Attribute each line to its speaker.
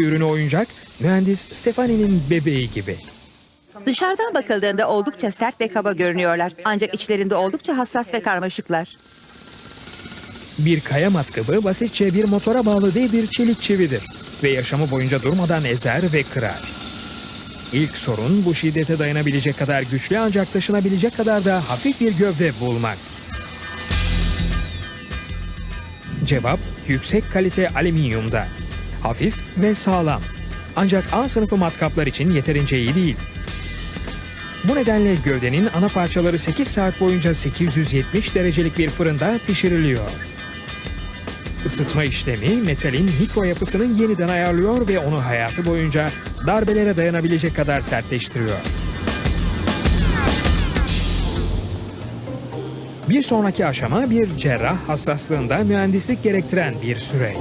Speaker 1: ürünü oyuncak, mühendis Stefani'nin bebeği gibi.
Speaker 2: Dışarıdan bakıldığında oldukça sert ve kaba görünüyorlar. Ancak içlerinde oldukça hassas ve karmaşıklar.
Speaker 1: Bir kaya matkabı basitçe bir motora bağlı değil bir çelik çividir ve yaşamı boyunca durmadan ezer ve kırar. İlk sorun bu şiddete dayanabilecek kadar güçlü ancak taşınabilecek kadar da hafif bir gövde bulmak. Cevap yüksek kalite alüminyumda. Hafif ve sağlam. Ancak A sınıfı matkaplar için yeterince iyi değil. Bu nedenle gövdenin ana parçaları 8 saat boyunca 870 derecelik bir fırında pişiriliyor. Isıtma işlemi metalin mikro yapısını yeniden ayarlıyor ve onu hayatı boyunca darbelere dayanabilecek kadar sertleştiriyor. Bir sonraki aşama bir cerrah hassaslığında mühendislik gerektiren bir süreç.